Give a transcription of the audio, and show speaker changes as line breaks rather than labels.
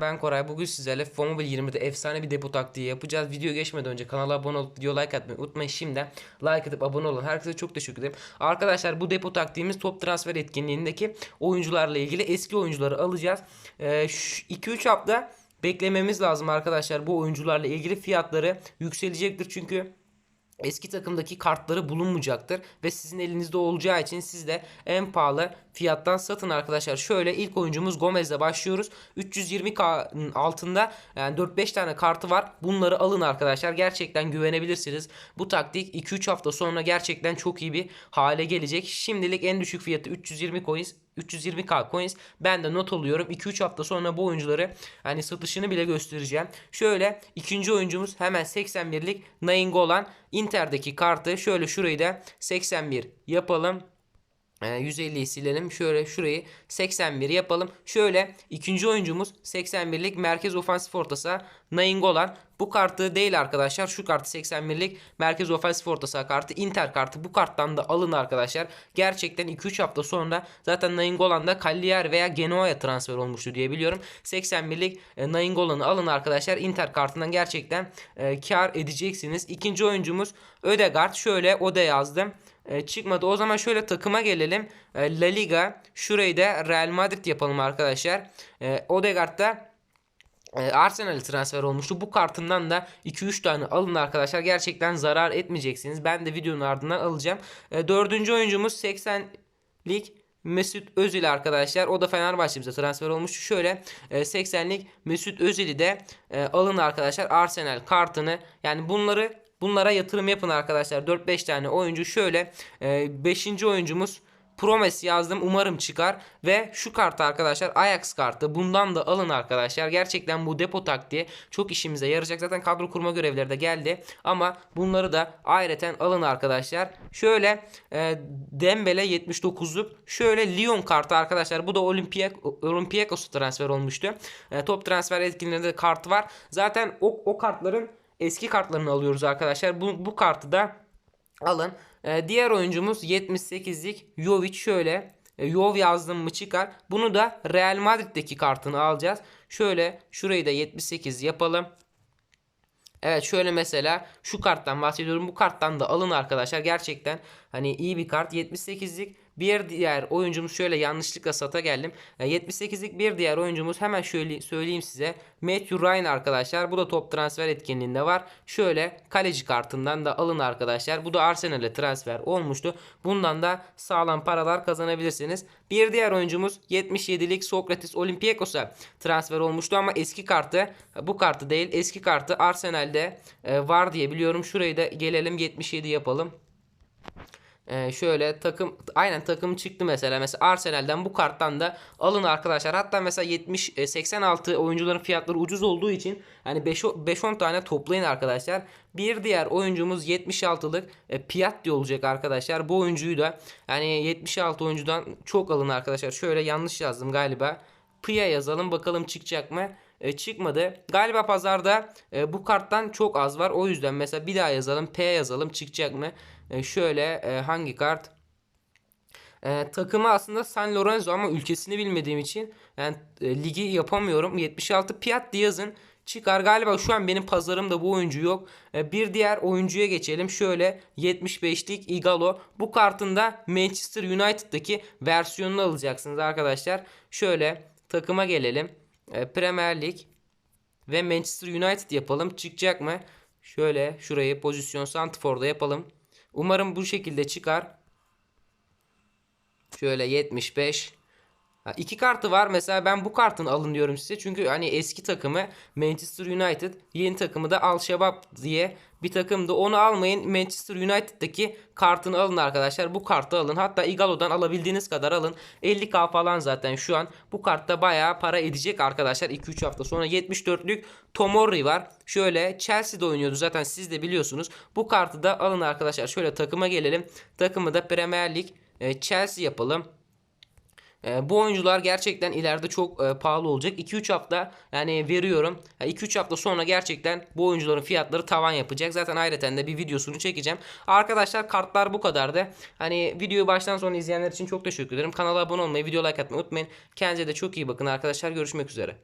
Ben Koray. Bugün sizlerle FIFA Mobile 20'de efsane bir depo taktiği yapacağız. Video geçmeden önce kanala abone olup video like atmayı unutmayın. Şimdiden like atıp abone olun. Herkese çok teşekkür ederim. Arkadaşlar bu depo taktiğimiz top transfer etkinliğindeki oyuncularla ilgili eski oyuncuları alacağız. 2-3 hafta beklememiz lazım arkadaşlar. Bu oyuncularla ilgili fiyatları yükselecektir çünkü eski takımdaki kartları bulunmayacaktır ve sizin elinizde olacağı için siz de en pahalı fiyattan satın arkadaşlar. Şöyle ilk oyuncumuz Gomez'le başlıyoruz. 320k altında yani 4-5 tane kartı var. Bunları alın arkadaşlar. Gerçekten güvenebilirsiniz. Bu taktik 2-3 hafta sonra gerçekten çok iyi bir hale gelecek. Şimdilik en düşük fiyatı 320 coins 320k coins. Ben de not alıyorum. 2-3 hafta sonra bu oyuncuları hani satışını bile göstereceğim. Şöyle ikinci oyuncumuz hemen 81'lik Nainggolan Inter'deki kartı. Şöyle şurayı da 81 yapalım. 150'yi silelim. Şöyle şurayı 81 yapalım. Şöyle ikinci oyuncumuz 81'lik merkez ofansif orta saha Nainggolan. Bu kartı değil arkadaşlar. Şu kartı 81'lik merkez ofansif orta saha kartı. Inter kartı. Bu karttan da alın arkadaşlar. Gerçekten 2-3 hafta sonra zaten Nainggolan da Cagliari veya Genoa'ya transfer olmuştu diye biliyorum. 81'lik e, Nainggolan'ı alın arkadaşlar. Inter kartından gerçekten e, kar edeceksiniz. İkinci oyuncumuz Ödegaard. Şöyle o da yazdım e, çıkmadı. O zaman şöyle takıma gelelim. E, La Liga. Şurayı da Real Madrid yapalım arkadaşlar. E, Odegaard da e, Arsenal transfer olmuştu. Bu kartından da 2-3 tane alın arkadaşlar. Gerçekten zarar etmeyeceksiniz. Ben de videonun ardından alacağım. E, dördüncü oyuncumuz 80'lik Mesut Özil arkadaşlar. O da Fenerbahçe'mize transfer olmuştu. Şöyle e, 80'lik Mesut Özil'i de e, alın arkadaşlar. Arsenal kartını yani bunları bunlara yatırım yapın arkadaşlar. 4-5 tane oyuncu şöyle 5. E, oyuncumuz Promes yazdım. Umarım çıkar. Ve şu kart arkadaşlar Ajax kartı. Bundan da alın arkadaşlar. Gerçekten bu depo taktiği çok işimize yarayacak. Zaten kadro kurma görevleri de geldi. Ama bunları da ayrıca alın arkadaşlar. Şöyle e, Dembele 79'luk. Şöyle Lyon kartı arkadaşlar. Bu da Olympiak Olympiakos transfer olmuştu. E, top transfer etkinliğinde de kartı var. Zaten o, o kartların eski kartlarını alıyoruz arkadaşlar. Bu, bu kartı da alın. Ee, diğer oyuncumuz 78'lik Jovic şöyle. E, Yov yazdım mı çıkar. Bunu da Real Madrid'deki kartını alacağız. Şöyle şurayı da 78 yapalım. Evet şöyle mesela şu karttan bahsediyorum. Bu karttan da alın arkadaşlar. Gerçekten hani iyi bir kart. 78'lik bir diğer oyuncumuz şöyle yanlışlıkla sata geldim. 78'lik e, bir diğer oyuncumuz hemen şöyle söyleyeyim size. Matthew Ryan arkadaşlar. Bu da top transfer etkinliğinde var. Şöyle kaleci kartından da alın arkadaşlar. Bu da Arsenal'e transfer olmuştu. Bundan da sağlam paralar kazanabilirsiniz. Bir diğer oyuncumuz 77'lik Sokrates Olympiakos'a transfer olmuştu ama eski kartı bu kartı değil eski kartı Arsenal'de e, var diye biliyorum. Şurayı da gelelim 77 yapalım. Ee, şöyle takım aynen takım çıktı mesela. Mesela Arsenal'den bu karttan da alın arkadaşlar. Hatta mesela 70 86 e, oyuncuların fiyatları ucuz olduğu için yani 5-10 tane toplayın arkadaşlar. Bir diğer oyuncumuz 76'lık e, Piatti olacak arkadaşlar. Bu oyuncuyu da yani 76 oyuncudan çok alın arkadaşlar. Şöyle yanlış yazdım galiba. Pia yazalım bakalım çıkacak mı? E, çıkmadı. Galiba pazarda e, bu karttan çok az var. O yüzden mesela bir daha yazalım. P yazalım çıkacak mı? E, şöyle e, hangi kart? E, takımı aslında San Lorenzo ama ülkesini bilmediğim için yani e, ligi yapamıyorum. 76 Piatti yazın çıkar. Galiba şu an benim pazarımda bu oyuncu yok. E, bir diğer oyuncuya geçelim. Şöyle 75'lik Igalo. Bu kartın da Manchester United'daki versiyonunu alacaksınız arkadaşlar. Şöyle takıma gelelim Premier Lig ve Manchester United yapalım. Çıkacak mı? Şöyle şurayı pozisyon Santifor'da yapalım. Umarım bu şekilde çıkar. Şöyle 75 Ha, iki kartı var. Mesela ben bu kartın alın diyorum size. Çünkü hani eski takımı Manchester United, yeni takımı da Al Shabab diye bir takımdı. Onu almayın. Manchester United'daki kartını alın arkadaşlar. Bu kartı alın. Hatta Igalo'dan alabildiğiniz kadar alın. 50k falan zaten şu an. Bu kartta bayağı para edecek arkadaşlar. 2-3 hafta sonra 74'lük Tomori var. Şöyle Chelsea'de oynuyordu zaten siz de biliyorsunuz. Bu kartı da alın arkadaşlar. Şöyle takıma gelelim. Takımı da Premier Lig e, Chelsea yapalım. E, bu oyuncular gerçekten ileride çok e, pahalı olacak. 2-3 hafta yani veriyorum. 2-3 hafta sonra gerçekten bu oyuncuların fiyatları tavan yapacak. Zaten ayrıca de bir videosunu çekeceğim. Arkadaşlar kartlar bu kadardı. Hani videoyu baştan sona izleyenler için çok teşekkür ederim. Kanala abone olmayı, video like atmayı unutmayın. Kendinize de çok iyi bakın arkadaşlar. Görüşmek üzere.